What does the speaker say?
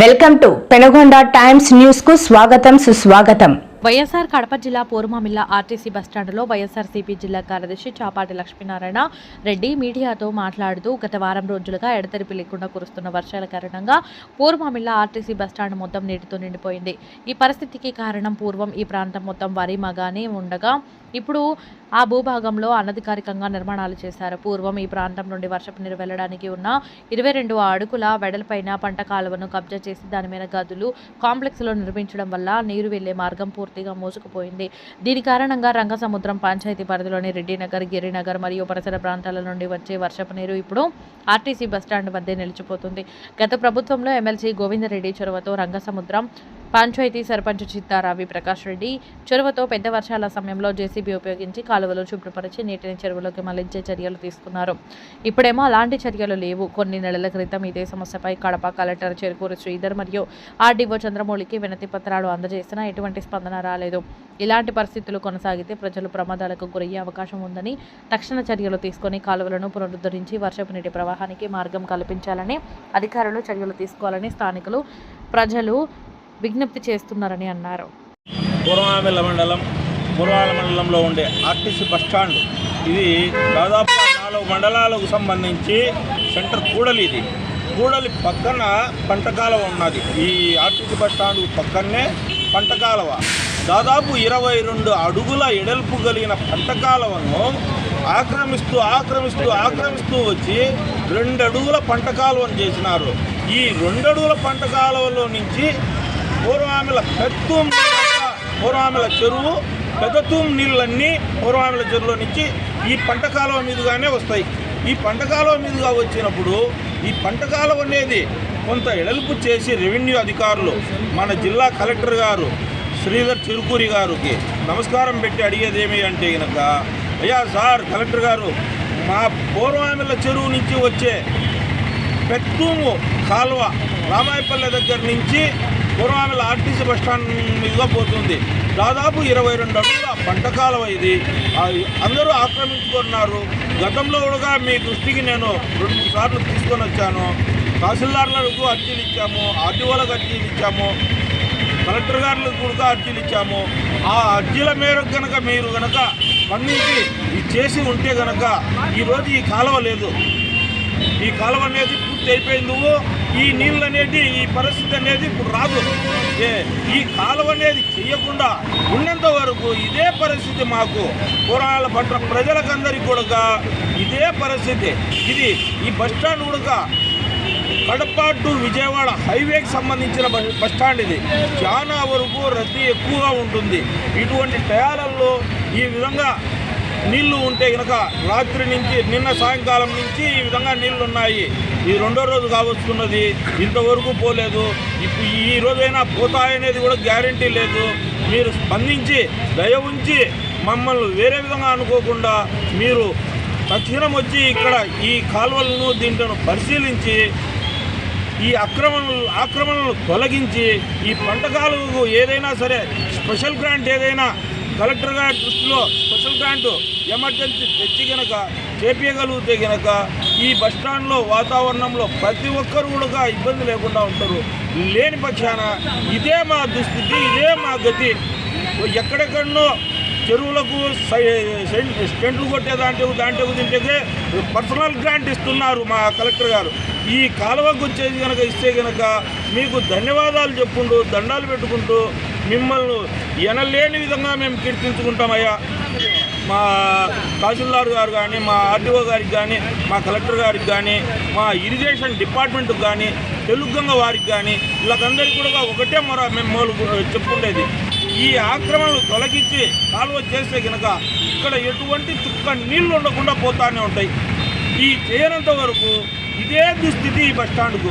Welcome to Penagonda times న్యూస్కు స్వాగతం సుస్వాగతం. వైఎస్ఆర్ కడప జిల్లా పూర్వమిల్ల ఆర్టీసీ బస్టాండ్లో వైఎస్ఆర్సీపీ జిల్లా కార్యదర్శి చాపాటి లక్ష్మీనారాయణ రెడ్డి మీడియాతో మాట్లాడుతూ గత వారం రోజులుగా ఎడతెరిపి లేకుండా కురుస్తున్న వర్షాల కారణంగా పూర్వమిల్ల ఆర్టీసీ బస్టాండ్ మొత్తం నీటితో నిండిపోయింది. ఈ పరిస్థితికి కారణం పూర్వం ఈ ప్రాంతం మొత్తం వరి మగానే ఉండగా ఇప్పుడు ఆ భూభాగంలో అనధికారికంగా నిర్మాణాలు చేశారు. పూర్వం ఈ ప్రాంతం నుండి వర్షపు నీరు వెళ్ళడానికి ఉన్న ఇరవై రెండు అడుగుల వెడల్పైన పంట కాలువను కబ్జా చేసి దాని మీద గదులు కాంప్లెక్స్లో నిర్మించడం వల్ల నీరు వెళ్ళే మార్గం పూర్తిగా మోసుకుపోయింది. దీని కారణంగా రంగసముద్రం పంచాయతీ పరిధిలోని రెడ్డినగర్ గిరినగర్ మరియు పరిసర ప్రాంతాల నుండి వచ్చే వర్షపు నీరు ఇప్పుడు ఆర్టీసీ బస్టాండ్ వద్దే నిలిచిపోతుంది. గత ప్రభుత్వంలో ఎమ్మెల్సీ గోవిందరెడ్డి చొరవతో రంగసముద్రం పంచాయతీ సర్పంచ్ చిత్తారావి ప్రకాష్ రెడ్డి చెరువతో పెద్ద వర్షాల సమయంలో జేసీబీ ఉపయోగించి కాలువలు శుభ్రపరిచి నీటిని చెరువులోకి మళ్ళించే చర్యలు తీసుకున్నారు. ఇప్పుడేమో అలాంటి చర్యలు లేవు. కొన్ని నెలల క్రితం ఇదే సమస్యపై కడప కలెక్టర్ చెరుకూరు శ్రీధర్ మరియు ఆర్డీఓ చంద్రమౌళికి వినతి పత్రాలు అందజేసినా ఎటువంటి స్పందన రాలేదు. ఇలాంటి పరిస్థితులు కొనసాగితే ప్రజలు ప్రమాదాలకు గురయ్యే అవకాశం ఉందని తక్షణ చర్యలు తీసుకొని కాలువలను పునరుద్ధరించి వర్షపు నీటి ప్రవాహానికి మార్గం కల్పించాలని అధికారులు చర్యలు తీసుకోవాలని స్థానికులు ప్రజలు విజ్ఞప్తి చేస్తున్నారని అన్నారు. పూర్వామిల్ల మండలం పూర్వాల మండలంలో ఉండే ఆర్టీసీ బస్టాండ్ ఇది దాదాపు నాలుగు మండలాలకు సంబంధించి సెంటర్ కూడలి ఇది. కూడలి పక్కన పంటకాలవ ఉన్నది. ఈ ఆర్టీసీ బస్టాండ్ పక్కనే పంటకాలవ దాదాపు ఇరవై రెండు అడుగుల ఎడల్పు కలిగిన పంటకాలవను ఆక్రమిస్తూ ఆక్రమిస్తూ ఆక్రమిస్తూ వచ్చి రెండు అడుగుల పంట కాలువను చేసినారు. ఈ రెండు అడుగుల పంట కాలువలో నుంచి పూర్వామిల పెత్తుం పూర్వామిల చెరువు పెదతూం నీళ్ళన్నీ పూర్వామిల చెరువులో నుంచి ఈ పంట కాలువ మీదుగానే వస్తాయి. ఈ పంట కాలువ మీదుగా వచ్చినప్పుడు ఈ పంట కాలువ అనేది కొంత ఎడల్పు చేసి రెవెన్యూ అధికారులు మన జిల్లా కలెక్టర్ గారు శ్రీధర్ చిరుకూరి గారికి నమస్కారం పెట్టి అడిగేది ఏమి అంటే కనుక అయ్యా సార్ కలెక్టర్ గారు మా పూర్వామిల చెరువు నుంచి వచ్చే పెత్తూము కాలువ రామాయపల్లె దగ్గర నుంచి పూర్వామిల ఆర్టీసీ బస్టాండ్ మీదుగా పోతుంది. దాదాపు ఇరవై రెండు అడుగుల పంట కాలువ ఇది. అందరూ ఆక్రమించుకున్నారు. గతంలో కూడా మీ దృష్టికి నేను రెండు మూడు సార్లు తీసుకొని వచ్చాను. తహసీల్దార్లకు అర్జీలు ఇచ్చాము. ఆర్టీఓలకు అర్జీలు ఇచ్చాము. కలెక్టర్ గారులకు కూడా అర్జీలు ఇచ్చాము. ఆ అర్జీల మేరకు కనుక మీరు కనుక స్పందించి ఇది చేసి ఉంటే కనుక ఈరోజు ఈ కాలువ లేదు. ఈ కాలువ అనేది పూర్తి అయిపోయింది. నువ్వు ఈ నీళ్ళు అనేది ఈ పరిస్థితి అనేది ఇప్పుడు రాదు. ఏ ఈ కాలువ అనేది చేయకుండా ఉన్నంత వరకు ఇదే పరిస్థితి మాకు. పురాణాల పట్ల ప్రజలకందరికీ కూడా ఇదే పరిస్థితి. ఇది ఈ బస్ స్టాండ్ కూడా కడప టు విజయవాడ హైవేకి సంబంధించిన బస్ బస్ స్టాండ్ ఇది. చాలా వరకు రద్దీ ఎక్కువగా ఉంటుంది. ఇటువంటి టయాలల్లో ఈ విధంగా నీళ్ళు ఉంటే కనుక రాత్రి నుంచి నిన్న సాయంకాలం నుంచి ఈ విధంగా నీళ్ళు ఉన్నాయి ఈ రెండో రోజు కావస్తున్నది ఇంతవరకు పోలేదు. ఇప్పుడు ఈ రోజైనా పోతాయనేది కూడా గ్యారంటీ లేదు. మీరు స్పందించి దయ ఉంచి మమ్మల్ని వేరే విధంగా అనుకోకుండా మీరు తక్షణం వచ్చి ఇక్కడ ఈ కాలువలను దీంట్లో పరిశీలించి ఈ అక్రమణలు ఆక్రమణలు తొలగించి ఈ పంట కాలువకు ఏదైనా సరే స్పెషల్ గ్రాంట్ ఏదైనా కలెక్టర్ గారి దృష్టిలో స్పెషల్ గ్రాంట్ ఎమర్జెన్సీ తెచ్చి గనక చేపించగలిగితే గనక ఈ బస్ స్టాండ్లో వాతావరణంలో ప్రతి ఒక్కరు కూడా ఇబ్బంది లేకుండా ఉంటారు. లేని పక్షాన ఇదే మా దుస్థితి ఇదే మా గతి. ఎక్కడెక్కడనో చెరువులకు సై- స్టెంట్లు కొట్టే దాంట్లో దాంట్లో తింటే పర్సనల్ గ్రాంట్ ఇస్తున్నారు మా కలెక్టర్ గారు. ఈ కాలువకు వచ్చేది కనుక ఇస్తే కనుక మీకు ధన్యవాదాలు చెప్పుకుంటూ దండాలు పెట్టుకుంటూ మిమ్మల్ని ఎనలేని విధంగా మేము కీర్తించుకుంటామయ్యా. మా తహసీల్దార్ గారు కానీ మా ఆర్డీఓ గారికి కానీ మా కలెక్టర్ గారికి కానీ మా ఇరిగేషన్ డిపార్ట్మెంట్కి కానీ తెలుగుగంగ వారికి కానీ వీళ్ళకందరికీ కూడా ఒకటే మరో మేము చెప్పుకుండేది. ఈ ఆక్రమణలు తొలగించి కాలువ చేస్తే కనుక ఇక్కడ ఎటువంటి చుక్క నీళ్ళు ఉండకుండా పోతానే ఉంటాయి. ఈ చేయనంత వరకు ఇదే దుస్థితి ఈ బస్ స్టాండ్కు.